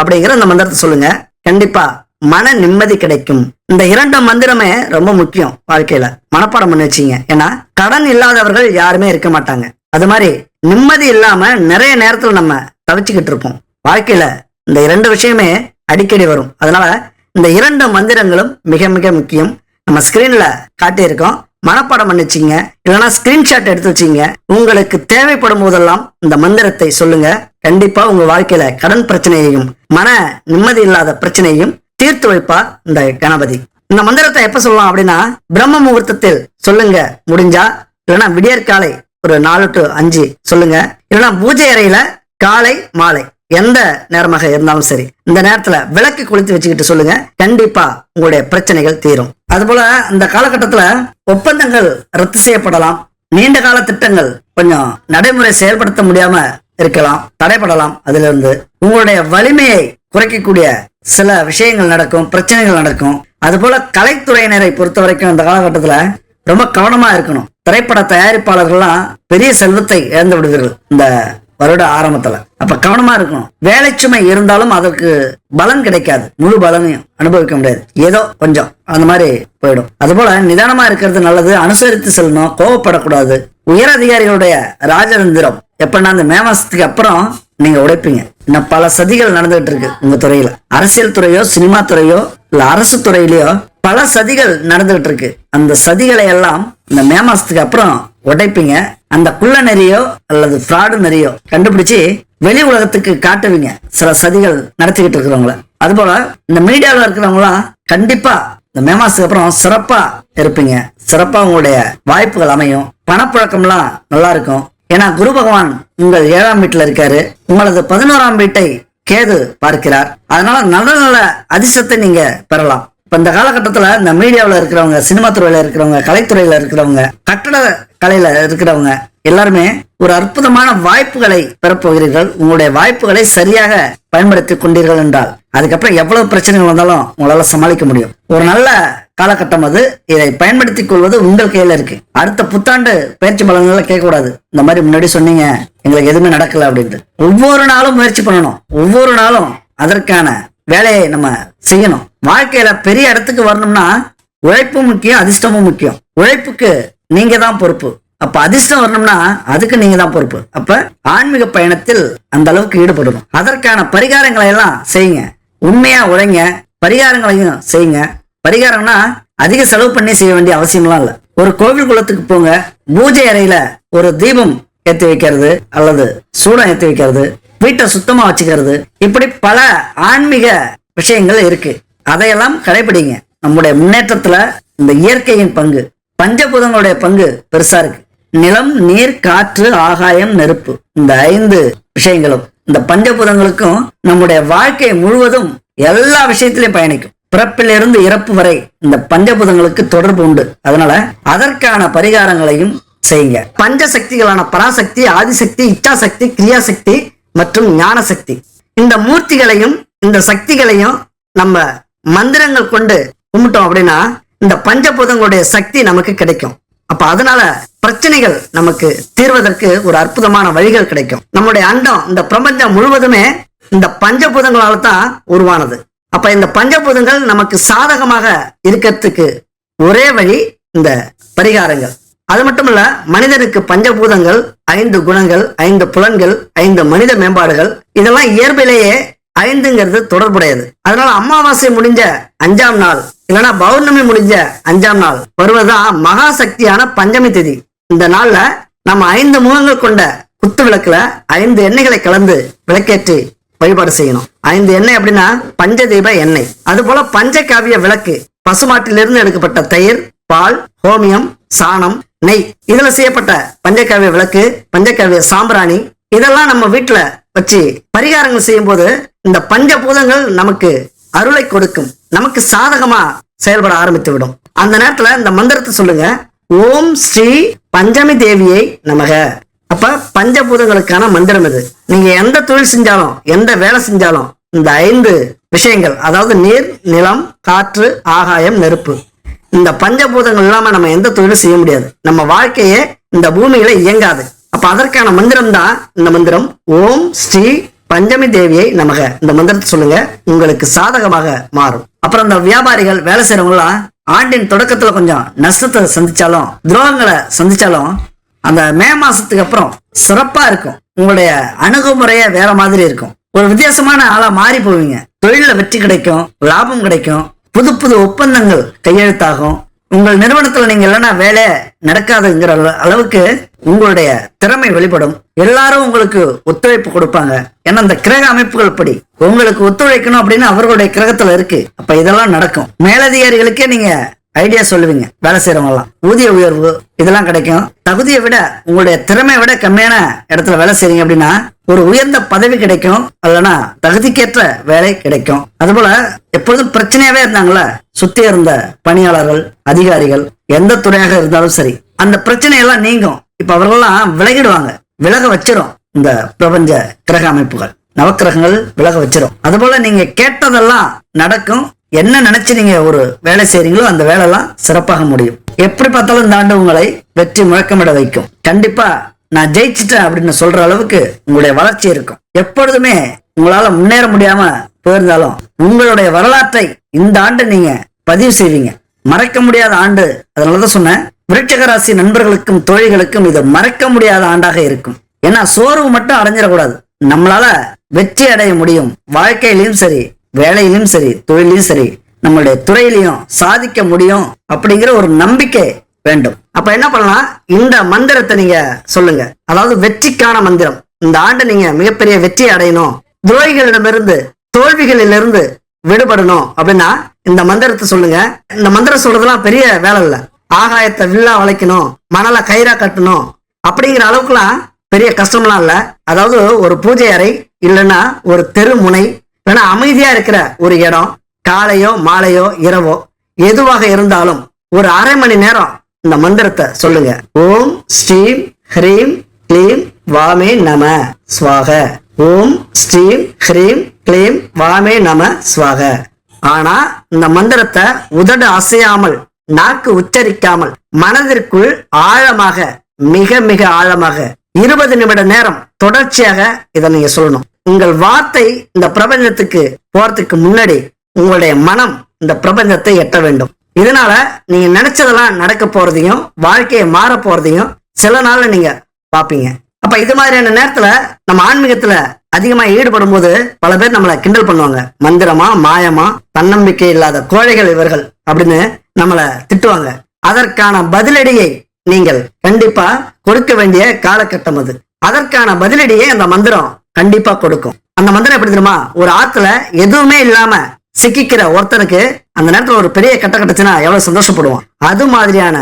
அப்படிங்கிற இந்த மந்திரத்தை சொல்லுங்க. கண்டிப்பா மன நிம்மதி கிடைக்கும். இந்த இரண்டு மந்திரமே ரொம்ப முக்கியம் வாழ்க்கையில. மனப்பாடம் பண்ணி வச்சீங்க. ஏன்னா கடன் இல்லாதவர்கள் யாருமே இருக்க மாட்டாங்க. அது மாதிரி நிம்மதி இல்லாம நிறைய நேரத்துல நம்ம தவிச்சுக்கிட்டு இருப்போம். வாழ்க்கையில இந்த இரண்டு விஷயமே அடிக்கடி வரும். அதனால இந்த இரண்டு மந்திரங்களும் மிக மிக முக்கியம். நம்ம ஸ்கிரீன்ல காட்டியிருக்கோம். மனப்பாடம் பண்ணிச்சிங்க. இல்லைன்னா ஸ்கிரீன்ஷாட் எடுத்து வச்சிங்க. உங்களுக்கு தேவைப்படும் போதெல்லாம் இந்த மந்திரத்தை சொல்லுங்க. கண்டிப்பா உங்க வாழ்க்கையில கடன் பிரச்சனையையும் மன நிம்மதி இல்லாத பிரச்சனையையும் தீர்த்து வைப்பார் இந்த கணபதி. இந்த மந்திரத்தை எப்ப சொல்லலாம் அப்படின்னா பிரம்ம முகூர்த்தத்தில் சொல்லுங்க. முடிஞ்சா இல்லைன்னா விடியற்காலை ஒரு நாலு டு அஞ்சு சொல்லுங்க. இல்லைன்னா பூஜை அறையில காலை மாலை. எந்த நேரமாக இருந்தாலும் சரி இந்த நேரத்துல விளக்கு குளித்து வச்சுக்கிட்டு சொல்லுங்க. கண்டிப்பா உங்களுடைய பிரச்சனைகள் தீரும். அதுபோல இந்த காலகட்டத்துல ஒப்பந்தங்கள் ரத்து செய்யப்படலாம். நீண்ட கால திட்டங்கள் கொஞ்சம் நடைமுறை செயல்படுத்த முடியாம இருக்கலாம் தடைப்படலாம் அதுல இருந்து உங்களுடைய வலிமையை குறைக்கக்கூடிய சில விஷயங்கள் நடக்கும் பிரச்சனைகள் நடக்கும். அதுபோல கலைத்துறையினரை பொறுத்த வரைக்கும் இந்த காலகட்டத்துல ரொம்ப கவனமா இருக்கணும். திரைப்பட தயாரிப்பாளர்கள்லாம் பெரிய செல்வத்தை இழந்து விடுவீர்கள். இந்த வருட ஆரம்பத்துல. அப்ப கவனமா இருக்கணும். வேலை சுமை இருந்தாலும் அதற்கு பலன் கிடைக்காது. முழு பலனையும் அனுபவிக்க முடியாது. ஏதோ கொஞ்சம் அந்த மாதிரி போயிடும். அதுபோல நிதானமா இருக்கிறது நல்லது. அனுசரித்து செல்லணும். கோவப்படக்கூடாது. உயர் அதிகாரிகளுடைய ராஜதந்திரம். எப்படின்னா அந்த மே மாசத்துக்கு அப்புறம் நீங்க உடைப்பீங்க. இன்னும் பல சதிகள் நடந்துகிட்டு இருக்கு உங்க துறையில. அரசியல் துறையோ சினிமா துறையோ இல்ல அரசு துறையிலயோ பல சதிகள் நடந்துகிட்டு இருக்கு அந்த சதிகளை எல்லாம் இந்த மே மாசத்துக்கு அப்புறம் உடைப்பீங்க. அந்த குள்ள நெறியோ அல்லது ஃப்ராடு நெறியோ கண்டுபிடிச்சு வெளி உலகத்துக்கு காட்டுவீங்க. சில சதிகள் நடத்திக்கிட்டு இருக்கிறவங்கள. அதுபோல இந்த மீடியாவில் இருக்கிறவங்களாம் கண்டிப்பா இந்த மே மாசத்துக்கு அப்புறம் சிறப்பா இருப்பீங்க. சிறப்பா உங்களுடைய வாய்ப்புகள் அமையும். பணப்புழக்கம்லாம் நல்லா இருக்கும். ஏன்னா குரு பகவான் உங்கள் ஏழாம் வீட்டில் இருக்காரு. உங்களது பதினோராம் வீட்டை கேது பார்க்கிறார். அதனால நல்ல நல்ல அதிர்ஷ்டத்தை நீங்க பெறலாம். இப்போ இந்த காலகட்டத்தில் இந்த மீடியாவில் இருக்கிறவங்க சினிமா துறையில இருக்கிறவங்க கலைத்துறையில் இருக்கிறவங்க கட்டட கலையில இருக்கிறவங்க எல்லாருமே ஒரு அற்புதமான வாய்ப்புகளை பெறப்போகிறீர்கள் உங்களுடைய வாய்ப்புகளை சரியாக பயன்படுத்தி கொண்டீர்கள் என்றால் அதுக்கப்புறம் எவ்வளவு பிரச்சனைகள் வந்தாலும் உங்களால சமாளிக்க முடியும். ஒரு நல்ல காலகட்டம் அது. இதை பயன்படுத்திக் கொள்வது உங்கள் கையில் இருக்கு. அடுத்த புத்தாண்டு பயிற்சி பலன்களை கேட்கக்கூடாது. இந்த மாதிரி முன்னாடி சொன்னீங்க எங்களுக்கு எதுவுமே நடக்கல அப்படின்ட்டு. ஒவ்வொரு நாளும் முயற்சி பண்ணணும். ஒவ்வொரு நாளும் அதற்கான வேலையை நம்ம செய்யணும். வாழ்க்கையில பெரிய இடத்துக்கு வரணும்னா உழைப்பும் முக்கியம் அதிர்ஷ்டமும் முக்கியம். உழைப்புக்கு நீங்க தான் பொறுப்பு. அப்ப அதிர்ஷ்டம் வரணும்னா அதுக்கு நீங்க தான் பொறுப்பு. அப்ப ஆன்மீக பயணத்தில் அந்த அளவுக்கு ஈடுபடணும். அதற்கான பரிகாரங்களை எல்லாம் செய்யுங்க. உண்மையா உழைங்க. பரிகாரங்களையும் செய்யுங்க. பரிகாரம்னா அதிக செலவு பண்ணி செய்ய வேண்டிய அவசியம்லாம் இல்லை. ஒரு கோவில் குளத்துக்கு போங்க. பூஜை அறையில ஒரு தீபம் ஏற்றி வைக்கிறது அல்லது சூடம் ஏற்றி வைக்கிறது. வீட்டை சுத்தமா வச்சுக்கிறது. இப்படி பல ஆன்மீக விஷயங்கள் இருக்கு. அதையெல்லாம் கடைபிடிங்க நம்முடைய முன்னேற்றத்துல இந்த இயற்கையின் பங்கு பஞ்சபூதங்களுடைய பங்கு பெருசா இருக்கு. நிலம் நீர் காற்று ஆகாயம் நெருப்பு இந்த ஐந்து விஷயங்களும் இந்த பஞ்சபூதங்களுக்கும் நம்முடைய வாழ்க்கை முழுவதும் எல்லா விஷயத்திலையும் பயணிக்கும். பிறப்பிலிருந்து இறப்பு வரை இந்த பஞ்சபூதங்களுக்கு தொடர்பு உண்டு. அதனால அதற்கான பரிகாரங்களையும் செய்யுங்க. பஞ்ச சக்திகளான பராசக்தி ஆதிசக்தி இச்சாசக்தி கிரியாசக்தி மற்றும் ஞான சக்தி இந்த மூர்த்திகளையும் இந்த சக்திகளையும் நம்ம மந்திரங்கள் கொண்டு கும்பிட்டோம் அப்படின்னா இந்த பஞ்சபூதங்களுடைய சக்தி நமக்கு கிடைக்கும். அப்ப அதனால பிரச்சனைகள் நமக்கு தீர்வதற்கு ஒரு அற்புதமான வழிகள் கிடைக்கும். நம்முடைய அண்டம் இந்த பிரபஞ்சம் முழுவதுமே இந்த பஞ்சபூதங்களால தான் உருவானது. அப்ப இந்த பஞ்சபூதங்கள் நமக்கு சாதகமாக இருக்கிறதுக்கு ஒரே வழி இந்த பரிகாரங்கள். அது மட்டும் இல்ல மனிதனுக்கு பஞ்சபூதங்கள் ஐந்து குணங்கள் ஐந்து புலன்கள் ஐந்து மனித மேம்பாடுகள் இதெல்லாம் இயற்பிலேயே ஐந்துங்கிறது தொடர்புடையது. அதனால அமாவாசை முடிஞ்ச அஞ்சாம் நாள் இல்லைன்னா பௌர்ணமி முடிஞ்ச அஞ்சாம் நாள் வருவதுதான் மகா சக்தியான பஞ்சமி திதி. இந்த நாள்ல நம்ம ஐந்து முகங்கள் கொண்ட குத்து விளக்குல ஐந்து எண்ணெய்களை கலந்து விளக்கேற்றி வழிபாடு செய்யணும். ஐந்து எண்ணெய் அப்படின்னா பஞ்சதீப எண்ணெய். அது போல பஞ்சகாவிய விளக்கு பசுமாட்டிலிருந்து எடுக்கப்பட்ட தயிர் பால் ஹோமியம் சாணம் நெய். இதுல செய்யப்பட்ட பஞ்சக்காவிய விளக்கு பஞ்சகாவிய சாம்பிராணி. இதெல்லாம் நம்ம வீட்டுல வச்சு பரிகாரங்கள் செய்யும் போது இந்த பஞ்சபூதங்கள் நமக்கு அருளை கொடுக்கும். நமக்கு சாதகமா செயல்பட ஆரம்பித்து விடும். அந்த நேரத்துல இந்த மந்திரத்தை சொல்லுங்க. ஓம் ஸ்ரீ பஞ்சமி தேவியை நமக. அப்ப பஞ்சபூதங்களுக்கான மந்திரம் இது. நீங்க எந்த தொழில் செஞ்சாலும் எந்த வேலை செஞ்சாலும் இந்த ஐந்து விஷயங்கள் அதாவது நீர் நிலம் காற்று ஆகாயம் நெருப்பு இந்த பஞ்சபூதங்கள் இல்லாம நம்ம எந்த தொழிலும் செய்ய முடியாது. நம்ம வாழ்க்கையே இந்த பூமியில இயங்காது. அப்ப அதற்கான மந்திரம் தான் இந்த மந்திரம். ஓம் ஸ்ரீ பஞ்சமி தேவியை நமக. இந்த மந்திரத்தை சொல்லுங்க. உங்களுக்கு சாதகமாக மாறும். அப்புறம் இந்த வியாபாரிகள் வேலை செய்யறவங்களாம் ஆண்டின் தொடக்கத்துல கொஞ்சம் நஷ்டத்தை சந்திச்சாலும் துரோகங்களை சந்திச்சாலும் அந்த மே மாசத்துக்கு அப்புறம் சிறப்பா இருக்கும். உங்களுடைய அணுகுமுறையே வேற மாதிரி இருக்கும். ஒரு வித்தியாசமான ஆளா மாறி போவீங்க. தொழில வெற்றி கிடைக்கும் லாபம் கிடைக்கும். புது புது ஒப்பந்தங்கள் கையெழுத்தாகும். உங்கள் நிறுவனத்துல நீங்க இல்லைன்னா வேலை நடக்காதுங்கிற அளவுக்கு உங்களுடைய திறமை வெளிப்படும். எல்லாரும் உங்களுக்கு ஒத்துழைப்பு கொடுப்பாங்க. ஏன்னா அந்த கிரக அமைப்புகள் படி உங்களுக்கு ஒத்துழைக்கணும் அப்படின்னு அவர்களுடைய கிரகத்துல இருக்கு. அப்ப இதெல்லாம் நடக்கும். மேலதிகாரிகளுக்கே நீங்க ஐடியா சொல்லுவீங்க. வேலை செய்யறவங்க எல்லாம் ஊதிய உயர்வு இதெல்லாம் கிடைக்கும். தகுதியை விட உங்களுடைய திறமையை விட கம்மியான இடத்துல வேலை செய்றீங்க அப்படின்னா ஒரு உயர்ந்த பதவி கிடைக்கும். இல்லைன்னா தகுதிக்கேற்ற வேலை கிடைக்கும். அதுபோல எப்பொழுதும் பிரச்சனையாவே இருந்தாங்களா? சுத்தி இருந்த பணியாளர்கள் அதிகாரிகள் எந்த துறையாக இருந்தாலும் சரி அந்த பிரச்சனையெல்லாம் நீங்கும். இப்ப அவர்கள்லாம் விலகிடுவாங்க. விலக வச்சிரும். இந்த பிரபஞ்ச கிரக அமைப்புகள். நவக்கிரகங்கள் விலக வச்சிரும். அதுபோல நீங்க கேட்டதெல்லாம் நடக்கும். என்ன நினைச்சு நீங்க ஒரு வேலை செய்றீங்களோ அந்த வேலைலாம் சிறப்பாக முடியும். எப்படி பார்த்தாலும் இந்த ஆண்டு உங்களை வெற்றி முழக்கமிட வைக்கும். கண்டிப்பா நான் ஜெயிச்சிட்டேன் அப்படின்னு சொல்ற அளவுக்கு உங்களுடைய வளர்ச்சி இருக்கும். எப்பொழுதுமே உங்களால முன்னேற முடியாம போயிருந்தாலும் உங்களுடைய வரலாற்றை இந்த ஆண்டு நீங்க பதிவு செய்வீங்க. மறக்க முடியாத ஆண்டு அதனாலதான் சொன்னேன். விருட்சக ராசி நண்பர்களுக்கும் தோழிகளுக்கும் இது மறக்க முடியாத ஆண்டாக இருக்கும். ஏன்னா சோர்வு மட்டும் அடைஞ்சிடக்கூடாது. நம்மளால வெற்றி அடைய முடியும். வாழ்க்கையிலையும் சரி வேலையிலும் சரி தொழிலையும் சரி நம்மளுடைய துறையிலையும் சாதிக்க முடியும் அப்படிங்கிற ஒரு நம்பிக்கை வேண்டும். அப்ப என்ன பண்ணலாம்? இந்த மந்திரத்தை நீங்க சொல்லுங்க. அதாவது வெற்றிக்கான மந்திரம். இந்த ஆண்டு நீங்க மிகப்பெரிய வெற்றி அடையணும். துரோகிகளிடமிருந்து தோல்விகளிலிருந்து விடுபடணும் அப்படின்னா இந்த மந்திரத்தை சொல்லுங்க. இந்த மந்திரம் சொல்றதுலாம் பெரிய வேலை இல்லை. ஆகாயத்தை வில்லா வளைக்கணும் மணலை கயிறா கட்டணும் அப்படிங்கிற அளவுக்குலாம் பெரிய கஷ்டம்லாம் இல்லை. அதாவது ஒரு பூஜை அறை இல்லைன்னா ஒரு தெரு முனை ஏன்னா அமைதியா இருக்கிற ஒரு இடம் காலையோ மாலையோ இரவோ எதுவாக இருந்தாலும் ஒரு அரை மணி நேரம் இந்த மந்திரத்தை சொல்லுங்க. ஓம் ஸ்ரீம் ஹ்ரீம் க்ளீம் வாமே நம ஸ்வாக. ஓம் ஸ்ரீம் ஹ்ரீம் க்ளீம் வாமே நம ஸ்வாக. ஆனா இந்த மந்திரத்தை உதடு அசையாமல் நாக்கு உச்சரிக்காமல் மனதிற்குள் ஆழமாக மிக மிக ஆழமாக இருபது நிமிட நேரம் தொடர்ச்சியாக இதை நீங்க சொல்லணும். உங்கள் வார்த்தை இந்த பிரபஞ்சத்துக்கு போறதுக்கு முன்னாடி உங்களுடைய மனம் இந்த பிரபஞ்சத்தை எட்ட வேண்டும். இதனால நீங்க நினைச்சதெல்லாம் நடக்க போறதையும் வாழ்க்கையை மாற போறதையும் சில நாள்ல நீங்க பாப்பீங்க அப்ப இது மாதிரியான நேரத்துல நம்ம ஆன்மீகத்துல அதிகமா ஈடுபடும் போது பல பேர் நம்மளை கிண்டல் பண்ணுவாங்க. மந்திரமா மாயமா தன்னம்பிக்கை இல்லாத கோழைகள் இவர்கள் அப்படின்னு நம்மள திட்டுவாங்க. அதற்கான பதிலடியை நீங்கள் கண்டிப்பா கொடுக்க வேண்டிய காலகட்டம் அது. அதற்கான பதிலடியை அந்த மந்திரம் கண்டிப்பா கொடுக்கும். அந்த மந்திரம் எப்படி தெரியுமா? ஒரு ஆத்துல எதுவுமே இல்லாம சிக்கிக்கிற ஒருத்தனுக்கு அந்த நேரத்துல ஒரு பெரிய கட்ட கட்டுச்சுன்னா எவ்வளவு சந்தோஷப்படுவான். அது மாதிரியான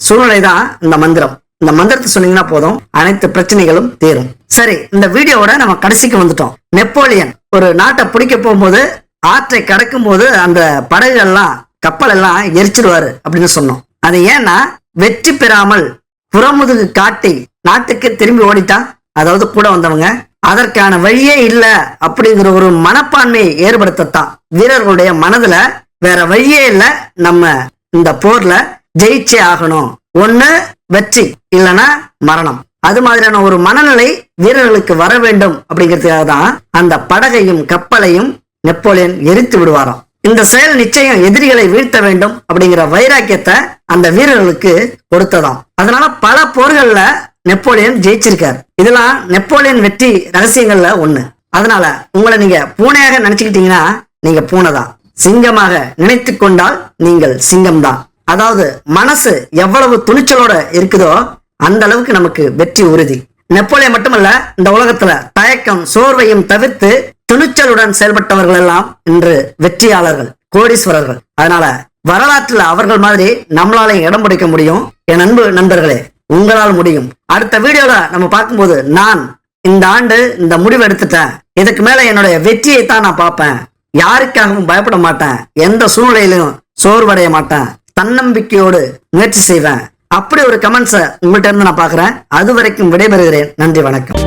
சூழ்நிலை தான் இந்த மந்திரம். இந்த மந்திரத்தை சொன்னீங்கன்னா போதும். அனைத்து பிரச்சனைகளும் தீரும். சரி இந்த வீடியோவோட நம்ம கடைசிக்கு வந்துட்டோம். நெப்போலியன் ஒரு நாட்டை பிடிக்க போகும்போது ஆற்றை கடக்கும் போது அந்த படகுகள்லாம் கப்பல் எல்லாம் எரிச்சிடுவாரு அப்படின்னு சொன்னோம். அது ஏன்னா வெற்றி பெறாமல் புறமுதுகு காட்டி நாட்டுக்கு திரும்பி ஓடிட்டான். அதாவது கூட வந்தவங்க. அதற்கான வழியே இல்லை அப்படிங்கிற ஒரு மனப்பான்மையை ஏற்படுத்தத்தான். வீரர்களுடைய மனதுல வேற வழியே இல்லை. நம்ம இந்த போர்ல ஜெயிச்சே ஆகணும். ஒண்ணு வெற்றி இல்லனா மரணம். அது மாதிரியான ஒரு மனநிலை வீரர்களுக்கு வர வேண்டும் அப்படிங்கிறதுக்காக தான் அந்த படகையும் கப்பலையும் நெப்போலியன் எரித்து விடுவாராம். இந்த செயல் நிச்சயம் எதிரிகளை வீழ்த்த வேண்டும் அப்படிங்கிற வைராக்கியத்தை அந்த வீரர்களுக்கு கொடுத்ததாம். அதனால பல போர்கள்ல நெப்போலியன் ஜெயிச்சிருக்காரு. இதெல்லாம் நெப்போலியன் வெற்றி ரகசியங்கள்ல ஒண்ணு. அதனால உங்களை நீங்க பூனையாக நினைச்சுக்கிட்டீங்கன்னா நீங்க பூனை தான். சிங்கமாக நினைத்து கொண்டால் நீங்கள் சிங்கம் தான். அதாவது மனசு எவ்வளவு துணிச்சலோட இருக்குதோ அந்த அளவுக்கு நமக்கு வெற்றி உறுதி. நெப்போலியன் மட்டுமல்ல இந்த உலகத்துல தயக்கம் சோர்வையும் தவிர்த்து துணிச்சலுடன் செயல்பட்டவர்கள் எல்லாம் இன்று வெற்றியாளர்கள் கோடீஸ்வரர்கள். அதனால வரலாற்றுல அவர்கள் மாதிரி நம்மளால இடம் பிடிக்க முடியும். என் அன்பு நண்பர்களே உங்களால் முடியும். அடுத்த வீடியோல நம்ம பார்க்கும்போது நான் இந்த ஆண்டு இந்த முடிவு எடுத்துட்டேன். இதுக்கு மேல என்னுடைய வெற்றியை தான் நான் பார்ப்பேன். யாருக்காகவும் பயப்பட மாட்டேன். எந்த சூழ்நிலையிலும் சோர்வடைய மாட்டேன். தன்னம்பிக்கையோடு முயற்சி செய்வேன். அப்படி ஒரு கமெண்ட்ஸை உங்கள்கிட்ட இருந்து நான் பார்க்குறேன். அது வரைக்கும் விடைபெறுகிறேன். நன்றி வணக்கம்.